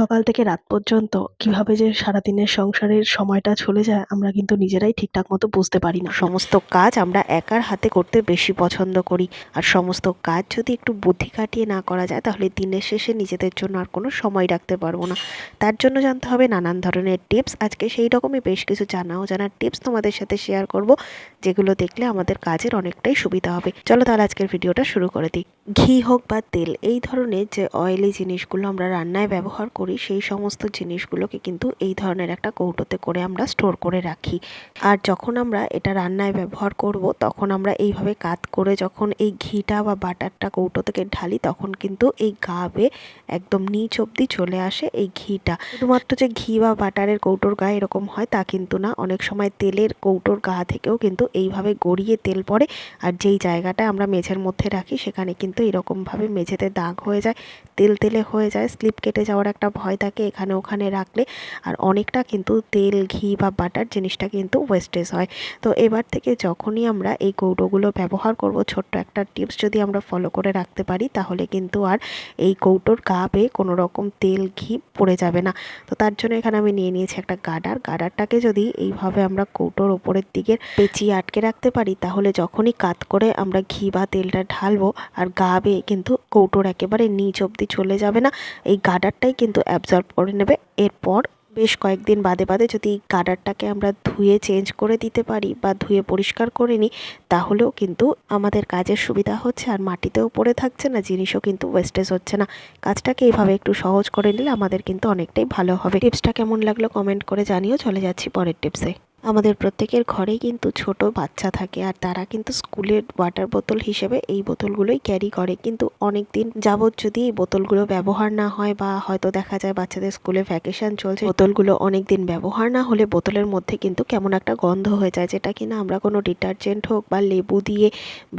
সকাল থেকে রাত পর্যন্ত কীভাবে যে সারাদিনের সংসারের সময়টা চলে যায়, আমরা কিন্তু নিজেরাই ঠিকঠাক মতো বুঝতে পারি না। সমস্ত কাজ আমরা একার হাতে করতে বেশি পছন্দ করি। আর সমস্ত কাজ যদি একটু বুদ্ধি কাটিয়ে না করা যায়, তাহলে দিনের শেষে নিজেদের জন্য আর কোনো সময় রাখতে পারব না। তার জন্য জানতে হবে নানান ধরনের টিপস। আজকে সেই রকমই বেশ কিছু জানা ও জানার টিপস তোমাদের সাথে শেয়ার করব, যেগুলো দেখলে আমাদের কাজের অনেকটাই সুবিধা হবে। চলো তাহলে আজকের ভিডিওটা শুরু করে দিই। ঘি হোক বা তেল, এই ধরনের যে অয়েলি জিনিসগুলো আমরা রান্নায় ব্যবহার করি, সেই সমস্ত জিনিসগুলোকে কিন্তু এই ধরনের একটা কৌটোতে করে আমরা স্টোর করে রাখি। আর যখন আমরা এটা রান্নায় ব্যবহার করব, তখন আমরা এইভাবে কাত করে যখন এই ঘিটা বা বাটারটা কৌটো থেকে ঢালি, তখন কিন্তু এই গা বেয়ে একদম নিচ অবধি চলে আসে এই ঘিটা। শুধুমাত্র যে ঘি বা বাটারের কৌটোর গায়ে এরকম হয়, তা কিন্তু না। অনেক সময় তেলের কৌটোর গা থেকেও কিন্তু এইভাবে গড়িয়ে তেল পড়ে। আর যেই জায়গাটা আমরা মেঝের মধ্যে রাখি, সেখানে কিন্তু এরকমভাবে মেঝেতে দাগ হয়ে যায়, তেল তেলে হয়ে যায়, স্লিপ কেটে যাওয়ার একটা ভয় থাকে এখানে ওখানে রাখলে। আর অনেকটা কিন্তু তেল, ঘি বা বাটার জিনিসটা কিন্তু ওয়েস্টেজ হয়। তো এবার থেকে যখনই আমরা এই কৌটোগুলো ব্যবহার করব, ছোট্ট একটা টিপস যদি আমরা ফলো করে রাখতে পারি, তাহলে কিন্তু আর এই কৌটোর গা বেয়ে কোনো রকম তেল, ঘি পড়ে যাবে না। তো তার জন্য এখানে আমি নিয়ে নিয়েছি একটা গাডার। গাডারটাকে যদি এইভাবে আমরা কৌটোর ওপরের দিকে পেঁচিয়ে আটকে রাখতে পারি, তাহলে যখনই কাত করে আমরা ঘি বা তেলটা ঢালবো, আর গা বেয়ে কিন্তু কৌটোর একেবারে নিচ অবধি চলে যাবে না। এই গাডারটাই কিন্তু অ্যাবজর্ব করে নেবে। এরপর বেশ কয়েকদিন বাদে বাদে যদি এই গাডারটাকে আমরা ধুয়ে চেঞ্জ করে দিতে পারি বা ধুয়ে পরিষ্কার করে নিই, তাহলেও কিন্তু আমাদের কাজের সুবিধা হচ্ছে আর মাটিতেও পড়ে থাকছে না, জিনিসও কিন্তু ওয়েস্টেজ হচ্ছে না। কাজটাকে এইভাবে একটু সহজ করে নিলে আমাদের কিন্তু অনেকটাই ভালো হবে। টিপসটা কেমন লাগল কমেন্ট করে জানিও। চলে যাচ্ছি পরের টিপসে। আমাদের প্রত্যেকের ঘরেই কিন্তু ছোট বাচ্চা থাকে আর তারা কিন্তু স্কুলের ওয়াটার বোতল হিসেবে এই বোতলগুলোই ক্যারি করে। কিন্তু অনেক দিন যাবৎ যদি এই বোতলগুলো ব্যবহার না হয় বা হয়তো দেখা যায় বাচ্চাদের স্কুলে ভ্যাকেশন চলছে, বোতলগুলো অনেক দিন ব্যবহার না হলে বোতলের মধ্যে কিন্তু কেমন একটা গন্ধ হয়ে যায় যেটা কিনা আমরা কোনো ডিটারজেন্ট হোক বা লেবু দিয়ে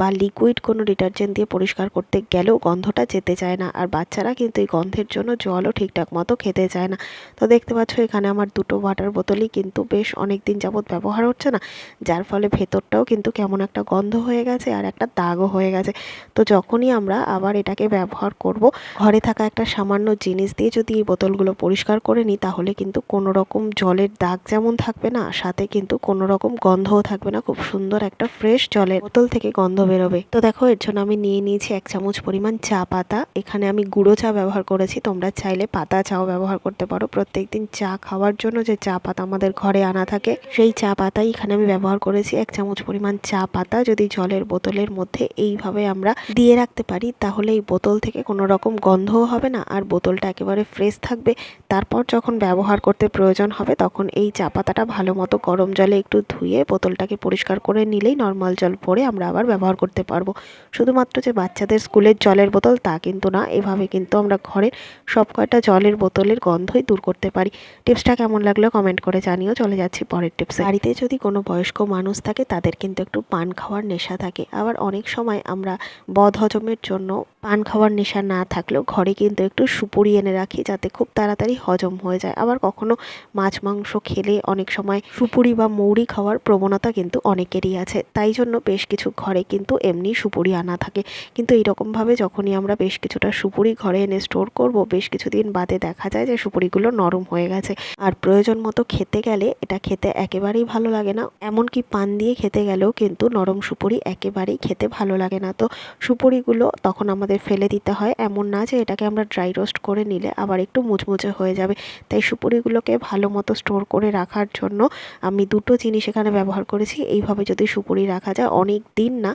বা লিকুইড কোনো ডিটারজেন্ট দিয়ে পরিষ্কার করতে গেলেও গন্ধটা যেতে চায় না। আর বাচ্চারা কিন্তু এই গন্ধের জন্য জলও ঠিকঠাক মতো খেতে চায় না। তো দেখতে পাচ্ছ এখানে আমার দুটো ওয়াটার বোতলই কিন্তু বেশ অনেক দিন যাবৎ ব্যবহার হচ্ছে না। যার ফলে ভেতরটাও কিন্তু কেমন একটা গন্ধ হয়ে গেছে আর একটা দাগও হয়ে গেছে। তো যখনই আমরা আবার এটাকে ব্যবহার করব, ঘরে থাকা একটা সামান্য জিনিস দিয়ে যদি এই বোতলগুলো পরিষ্কার করে নিই, তাহলে কিন্তু কোনো রকম জলের দাগ যেমন থাকবে না সাথে কিন্তু কোনো রকম গন্ধও থাকবে না। খুব সুন্দর একটা ফ্রেশ জলের বোতল থেকে গন্ধ বেরোবে। তো দেখো, এর জন্য আমি নিয়ে নিয়েছি এক চামচ পরিমাণ চা পাতা। এখানে আমি গুঁড়ো চা ব্যবহার করেছি। তোমরা চাইলে পাতা চাও ব্যবহার করতে পারো। প্রত্যেকদিন চা খাওয়ার জন্য যে চা পাতা আমাদের ঘরে আনা থাকে সেই চা পাতাই এখানে আমি ব্যবহার করেছি। এক চামচ পরিমাণ চা পাতা যদি জলের বোতলের মধ্যে এইভাবে আমরা দিয়ে রাখতে পারি, তাহলে এই বোতল থেকে কোনো রকম গন্ধও হবে না আর বোতলটা একেবারে ফ্রেশ থাকবে। তারপর যখন ব্যবহার করতে প্রয়োজন হবে, তখন এই চা পাতাটা ভালো মতো গরম জলে একটু ধুয়ে বোতলটাকে পরিষ্কার করে নিলেই নর্মাল জল পরে আমরা আবার ব্যবহার করতে পারব। শুধুমাত্র যে বাচ্চাদের স্কুলের জলের বোতল তা কিন্তু না, এভাবে কিন্তু আমরা ঘরের সব কয়টা জলের বোতলের গন্ধই দূর করতে পারি। টিপসটা কেমন লাগল কমেন্ট করে জানিও। চলে যাচ্ছি পরের টিপসে বাড়িতে যদি কোনো বয়স্ক মানুষ থাকে, তাদের কিন্তু একটু পান খাওয়ার নেশা থাকে। আবার অনেক সময় আমরা বদ হজমের জন্য পান খাওয়ার নেশা না থাকলেও ঘরে কিন্তু একটু সুপুরি এনে রাখি, যাতে খুব তাড়াতাড়ি হজম হয়ে যায়। আবার কখনো মাছ, মাংস খেলে অনেক সময় সুপুরি বা মৌরি খাওয়ার প্রবণতা কিন্তু অনেকেরই আছে। তাই জন্য বেশ কিছু ঘরে কিন্তু এমনি সুপুরি আনা থাকে। কিন্তু এইরকমভাবে যখনই আমরা বেশ কিছুটা সুপুরি ঘরে এনে স্টোর করব, বেশ কিছুদিন বাদে দেখা যায় যে সুপুরিগুলো নরম হয়ে গেছে। আর প্রয়োজন মতো খেতে গেলে এটা খেতে একেবারেই ভালো লাগে না। এমনকি পান দিয়ে খেতে গেলেও কিন্তু নরম সুপুরি একেবারেই খেতে ভালো লাগে না। তো সুপুরিগুলো তখন আমাদের ফেলে দিতে হয়। এমন না যে এটাকে আমরা ড্রাই রোস্ট করে নিলে আবার একটু মুচমুচে হয়ে যাবে। তাই সুপুরিগুলোকে ভালো মতো স্টোর করে রাখার জন্য আমি দুটো জিনিস এখানে ব্যবহার করেছি। এইভাবে যদি সুপুরি রাখা যায়, অনেক দিন না,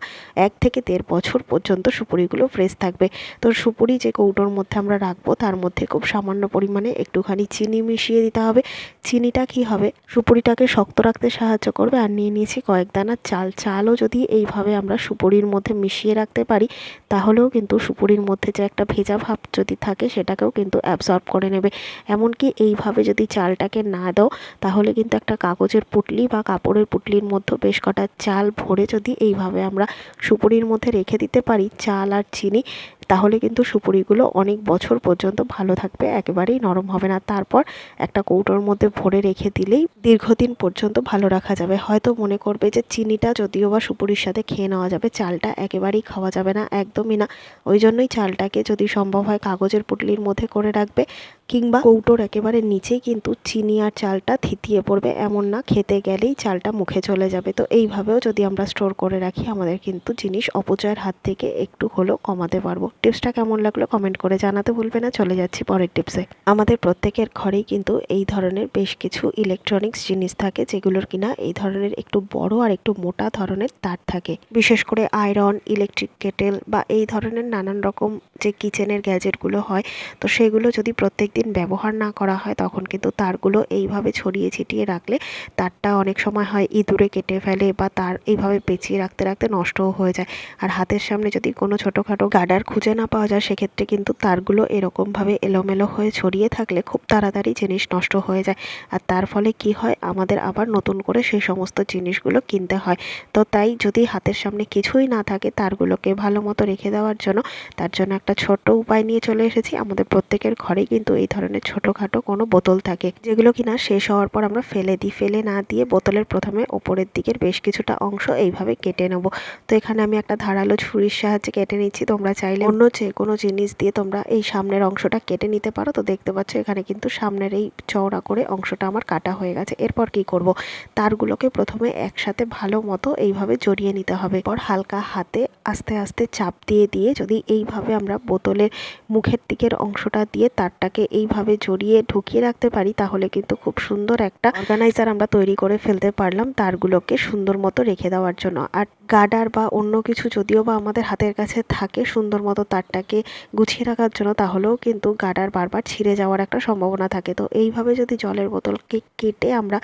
এক থেকে দেড় বছর পর্যন্ত সুপুরিগুলো ফ্রেশ থাকবে। তো সুপুরি যে কৌটোর মধ্যে আমরা রাখব, তার মধ্যে খুব সামান্য পরিমাণে একটুখানি চিনি মিশিয়ে দিতে হবে। চিনিটা কি হবে? সুপুরিটাকে শক্ত রাখতে সাহায্য করবে। আর নিয়ে নিয়েছি কয়েক দানা চাল। চালও যদি এইভাবে আমরা সুপুরির মধ্যে মিশিয়ে রাখতে পারি, তাহলেও কিন্তু সুপুরির মধ্যে যে একটা ভেজা ভাব যদি থাকে, সেটাকেও কিন্তু অ্যাবসর্ব করে নেবে। এমনকি এইভাবে যদি চালটাকে না দাও, তাহলে কিন্তু একটা কাগজের পুটলি বা কাপড়ের পুটলির মধ্যে বেশ কটা চাল ভরে যদি এইভাবে আমরা সুপুরির মধ্যে রেখে দিতে পারি, চাল আর চিনি তাহলে কিন্তু সুপুরিগুলো অনেক বছর পর্যন্ত ভালো থাকবে, একেবারেই নরম হবে না। তারপর একটা কৌটোর মধ্যে ভরে রেখে দিলেই দীর্ঘদিন পর্যন্ত ভালো রাখা যাবে। হয়তো মনে করবে যে চিনিটা যদিও বা সুপুরির সাথে খেয়ে নেওয়া যাবে, চালটা একেবারেই খাওয়া যাবে না, একদমই না। ওই জন্যই চালটাকে যদি সম্ভব হয় কাগজের পুটলির মধ্যে করে রাখবে। কিংবা কৌটোর একেবারে নিচেই কিন্তু চিনি আর চালটা থিতিয়ে পড়বে। এমন না, খেতে গেলেই চালটা মুখে চলে যাবে। তো এইভাবেও যদি আমরা স্টোর করে রাখি, আমাদের কিন্তু জিনিস অপচয়ের হাত থেকে একটু হলেও কমাতে পারব। টিপসটা কেমন লাগল কমেন্ট করে জানাতে ভুলবে না। চলে যাচ্ছি পরের টিপসে আমাদের প্রত্যেকের ঘরেই কিন্তু এই ধরনের বেশ কিছু ইলেকট্রনিক্স জিনিস থাকে, যেগুলোর কিনা এই ধরনের একটু বড় আর একটু মোটা ধরনের তার থাকে। বিশেষ করে আয়রন ইলেকট্রিক কেটেল বা এই ধরনের নানান রকম যে কিচেনের গ্যাজেটগুলো হয়, তো সেগুলো যদি প্রত্যেক দিন ব্যবহার না করা হয়, তখন কিন্তু তারগুলো এইভাবে ছড়িয়ে ছিটিয়ে রাখলে তারটা অনেক সময় হয় ইঁদুরে কেটে ফেলে বা তার এইভাবে পেঁচিয়ে রাখতে রাখতে নষ্টও হয়ে যায়। আর হাতের সামনে যদি কোনো ছোটোখাটো গার্ডার খুঁজে না পাওয়া যায়, সেক্ষেত্রে কিন্তু তারগুলো এরকমভাবে এলোমেলো হয়ে ছড়িয়ে থাকলে খুব তাড়াতাড়ি জিনিস নষ্ট হয়ে যায়। আর তার ফলে কি হয়, আমাদের আবার নতুন করে সেই সমস্ত জিনিসগুলো কিনতে হয়। তো তাই যদি হাতের সামনে কিছুই না থাকে, তারগুলোকে ভালো মতো রেখে দেওয়ার জন্য তার জন্য একটা ছোট্ট উপায় নিয়ে চলে এসেছি। আমাদের প্রত্যেকের ঘরেই কিন্তু এই ধরনের ছোটোখাটো কোনো বোতল থাকে, যেগুলো কিনা শেষ হওয়ার পর আমরা ফেলে দিই। ফেলে না দিয়ে বোতলের প্রথমে ওপরের দিকের বেশ কিছুটা অংশ এইভাবে কেটে নেব। তো এখানে আমি একটা ধারালো ছুরির সাহায্যে কেটে নিচ্ছি। তোমরা চাইলে অন্য যে কোনো জিনিস দিয়ে তোমরা এই সামনের অংশটা কেটে নিতে পারো। তো দেখতে পাচ্ছ এখানে কিন্তু সামনের এই চওড়া করে অংশটা আমার কাটা হয়ে গেছে। এরপর কি করব? তারগুলোকে প্রথমে একসাথে ভালো মতো এইভাবে জড়িয়ে নিতে হবে। পর হালকা হাতে আস্তে আস্তে চাপ দিয়ে দিয়ে যদি এইভাবে আমরা বোতলের মুখের দিকের অংশটা দিয়ে তারটাকে এইভাবে জড়িয়ে ঢুকিয়ে রাখতে পারি, তাহলে কিন্তু খুব সুন্দর একটা অর্গানাইজার আমরা তৈরি করে ফেলতে পারলাম তারগুলোকে সুন্দর মতো রেখে দেওয়ার জন্য। আর গার্ডার বা অন্য কিছু যদিও বা আমাদের হাতের কাছে থাকে সুন্দর মতো তারটাকে গুছিয়ে রাখার জন্য, তাহলেও কিন্তু গার্ডার বারবার ছিঁড়ে যাওয়ার একটা সম্ভাবনা থাকে। তো এইভাবে যদি জলের বোতলকে কেটে আমরা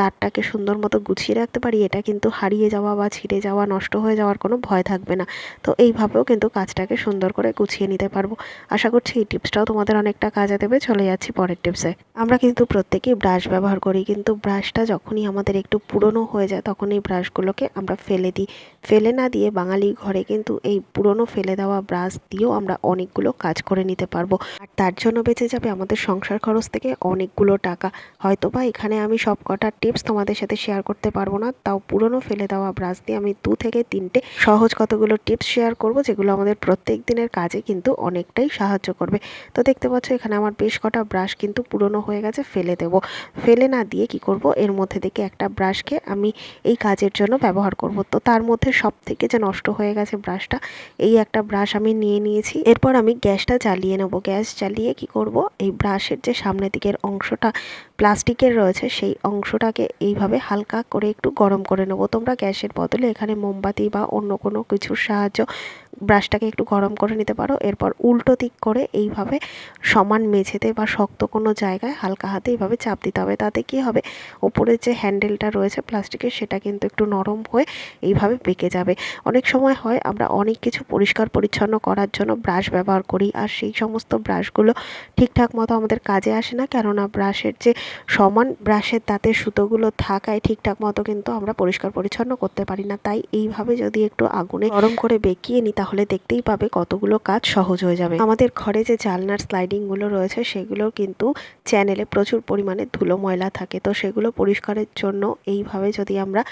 তারটাকে সুন্দর মতো গুছিয়ে রাখতে পারি, এটা কিন্তু হারিয়ে যাওয়া বা ছিঁড়ে যাওয়া, নষ্ট হয়ে যাওয়ার কোনো ভয় থাকবে না। তো এইভাবেও কিন্তু কাজটাকে সুন্দর করে গুছিয়ে নিতে পারব। আশা করছি এই টিপসটাও তোমাদের অনেকটা কাজে দেবে, চলে যাচ্ছি পরের টিপসে। আমরা কিন্তু প্রত্যেকেই ব্রাশ ব্যবহার করি, কিন্তু ব্রাশটা যখনই আমাদের একটু পুরনো হয়ে যায়, তখন এই ব্রাশগুলোকে আমরা ফেলে দিই। ফেলে না দিয়ে বাঙালি ঘরে কিন্তু এই পুরনো ফেলে দেওয়া ব্রাশ দিয়েও আমরা অনেকগুলো কাজ করে নিতে পারব। আর তার জন্য বেঁচে যাবে আমাদের সংসার খরচ থেকে অনেকগুলো টাকা। হয়তো বা এখানে আমি সব কটা তোমাদের সাথে শেয়ার করতে পারব না। তাও পুরনো ফেলে দেওয়া ব্রাশ দিয়ে আমি দু থেকে তিনটে সহজ কতগুলো টিপস শেয়ার করব, যেগুলো আমাদের প্রত্যেক দিনের কাজে কিন্তু অনেকটাই সাহায্য করবে। তো দেখতে পাচ্ছ, এখানে আমার বেশ কটা ব্রাশ কিন্তু পুরনো হয়ে গেছে, ফেলে দেব। ফেলে না দিয়ে কি করব, এর মধ্যে থেকে একটা ব্রাশকে আমি এই কাজের জন্য ব্যবহার করব। তো তার মধ্যে সব থেকে যে নষ্ট হয়ে গেছে ব্রাশটা এই একটা ব্রাশ আমি নিয়ে নিয়েছি। এরপর আমি গ্যাসটা জ্বালিয়ে নেব। গ্যাস জ্বালিয়ে কি করব, এই ব্রাশের যে সামনের দিকের অংশটা প্লাস্টিকের রয়েছে, সেই অংশটাকে এইভাবে হালকা করে একটু গরম করে নেব। তোমরা গ্যাসের বদলে এখানে মোমবাতি বা অন্য কোনো কিছুর সাহায্য ব্রাশটাকে একটু গরম করে নিতে পারো। এরপর উল্টো দিক করে এইভাবে সমান মেঝেতে বা শক্ত কোনো জায়গায় হালকা হাতে এইভাবে চাপ দিতে হবে। তাতে কি হবে? ওপরের যে হ্যান্ডেলটা রয়েছে প্লাস্টিকের সেটা কিন্তু একটু নরম হয়ে এইভাবে বেঁকে যাবে। অনেক সময় হয় আমরা অনেক কিছু পরিষ্কার পরিচ্ছন্ন করার জন্য ব্রাশ ব্যবহার করি আর সেই সমস্ত ব্রাশগুলো ঠিকঠাক মতো আমাদের কাজে আসে না। কেননা ব্রাশের যে সমান ব্রাশের দাঁতের সুতোগুলো থাকায় ঠিকঠাক মতো কিন্তু আমরা পরিষ্কার পরিচ্ছন্ন করতে পারি না। তাই এইভাবে যদি একটু আগুনে গরম করে বেঁকিয়ে নিই তাহলে দেখতেই পাবে কতগুলো কাজ সহজ হয়ে যাবে। আমাদের ঘরে যে জালনার স্লাইডিংগুলো রয়েছে, সেগুলো কিন্তু চ্যানেলে প্রচুর পরিমাণে ধুলো ময়লা থাকে। তো সেগুলো পরিষ্কারের জন্য এইভাবে যদি আমরা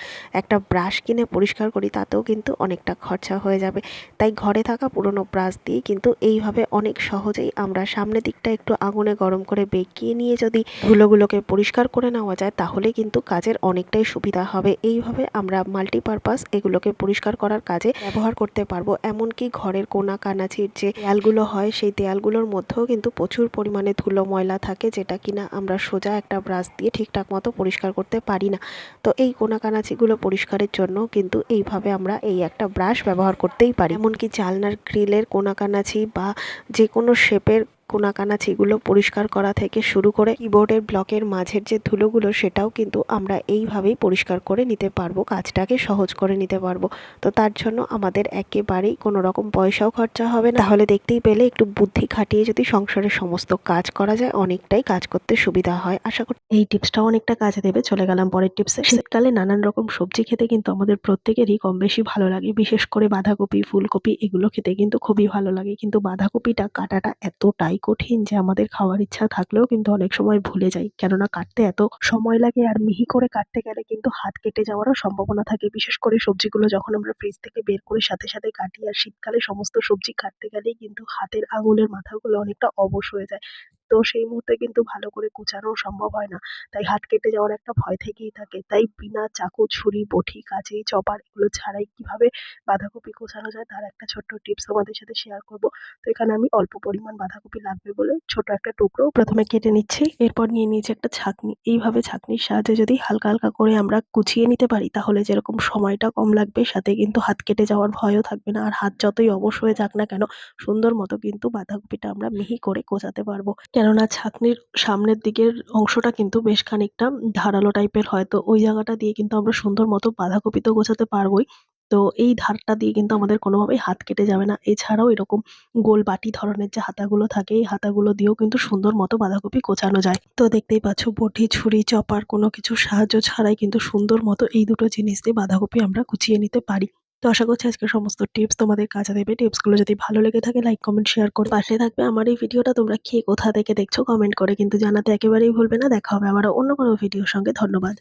একটা ব্রাশ কিনে পরিষ্কার করি, তাতেও কিন্তু অনেকটা খরচা হয়ে যাবে। তাই ঘরে থাকা পুরনো ব্রাশ দিয়ে কিন্তু এইভাবে অনেক সহজেই আমরা সামনের দিকটা একটু আগুনে গরম করে বেঁকিয়ে নিয়ে যদি ধুলোগুলোকে পরিষ্কার করে নেওয়া যায়, তাহলে কিন্তু কাজের অনেকটাই সুবিধা হবে। এইভাবে আমরা মাল্টিপারপাস এগুলোকে পরিষ্কার করার কাজে ব্যবহার করতে পারব। এমনকি ঘরের কোনা কানাচির যে দেয়ালগুলো হয়, সেই দেয়ালগুলোর মধ্যেও কিন্তু প্রচুর পরিমাণে ধুলো ময়লা থাকে যেটা কিনা আমরা সোজা একটা ব্রাশ দিয়ে ঠিকঠাক মতো পরিষ্কার করতে পারি না। তো এই কোনা কানাচিগুলো পরিষ্কারের জন্য কিন্তু এইভাবে আমরা এই একটা ব্রাশ ব্যবহার করতেই পারি। এমনকি জালনার গ্রিলের কোনা কানাচি বা যে কোনো শেপের কোনাকানাচিগুলো পরিষ্কার করা থেকে শুরু করে কিবোর্ডের ব্লকের মাঝের যে ধুলোগুলো, সেটাও কিন্তু আমরা এইভাবেই পরিষ্কার করে নিতে পারব, কাজটাকে সহজ করে নিতে পারব। তো তার জন্য আমাদের একেবারেই কোনো রকম পয়সাও খরচা হবে না। তাহলে দেখতেই পেলে একটু বুদ্ধি খাটিয়ে যদি সংসারের সমস্ত কাজ করা যায়, অনেকটাই কাজ করতে সুবিধা হয়। আশা করি এই টিপসটাও অনেকটা কাজে দেবে। চলে গেলাম পরের টিপসে শীতকালে নানান রকম সবজি খেতে কিন্তু আমাদের প্রত্যেকেরই কম বেশি ভালো লাগে। বিশেষ করে বাঁধাকপি, ফুলকপি, এগুলো খেতে কিন্তু খুবই ভালো লাগে। কিন্তু বাঁধাকপিটা, কাটাটা এতটাই কঠিন যে আমাদের খাওয়ার ইচ্ছা থাকলেও কিন্তু অনেক সময় ভুলে যাই। কেননা কাটতে এত সময় লাগে আর মিহি করে কাটতে গেলে কিন্তু হাত কেটে যাওয়ারও সম্ভাবনা থাকে। বিশেষ করে সবজিগুলো যখন আমরা ফ্রিজ থেকে বের করে সাথে সাথে কাটি আর শীতকালে সমস্ত সবজি কাটতে গেলেই কিন্তু হাতের আঙুলের মাথাগুলো অনেকটা অবশ হয়ে যায়। তো সেই মুহূর্তে কিন্তু ভালো করে কুচানো সম্ভব হয় না। তাই হাত কেটে যাওয়ার একটা ভয় থেকেই থাকে। তাই বিনা চাকু, ছুরি, বটি, কাঁচি, চপার এগুলো ছাড়াই কীভাবে বাঁধাকপি কোচানো যায় তার একটা ছোট্ট টিপস তোমাদের সাথে শেয়ার করব। তো এখানে আমি অল্প পরিমাণ বাঁধাকপি লাগবে বলে ছোট একটা টুকরো প্রথমে কেটে নিচ্ছি। এরপর নিয়ে নিয়েছি একটা ছাঁকনি। এইভাবে ছাঁকনির সাহায্যে যদি হালকা হালকা করে আমরা কুচিয়ে নিতে পারি তাহলে যেরকম সময়টা কম লাগবে সাথে কিন্তু হাত কেটে যাওয়ার ভয়ও থাকবে না। আর হাত যতই অবশ হয়ে যাক না কেন সুন্দর মতো কিন্তু বাঁধাকপিটা আমরা মিহি করে কোচাতে পারব। কেননা ছাঁকনির সামনের দিকের অংশটা কিন্তু বেশ খানিকটা ধারালো টাইপের হয়। তো ওই জায়গাটা দিয়ে কিন্তু আমরা সুন্দর মতো বাঁধাকপি তো গোছাতে পারবোই। তো এই ধারটা দিয়ে কিন্তু আমাদের কোনোভাবেই হাত কেটে যাবে না। এছাড়াও এরকম গোল বাটি ধরনের যে হাতাগুলো থাকে, এই হাতাগুলো দিয়েও কিন্তু সুন্দর মতো বাঁধাকপি কোচানো যায়। তো দেখতেই পাচ্ছ, বটি, ছুরি, চপার কোনো কিছু সাহায্য ছাড়াই কিন্তু সুন্দর মতো এই দুটো জিনিস দিয়ে বাঁধাকপি আমরা কুচিয়ে নিতে পারি। তো আশা করছি আজকে সমস্ত টিপস তোমাদের কাজে দেবে। টিপসগুলো যদি ভালো লেগে থাকে লাইক কমেন্ট শেয়ার করো। পাশে থাকবে আমার এই ভিডিওটা। তোমরা কে কোথা থেকে দেখছ কমেন্ট করে কিন্তু জানাতে একেবারেই ভুলবে না। দেখা হবে আবারও অন্য কোনো ভিডিওর সঙ্গে। ধন্যবাদ।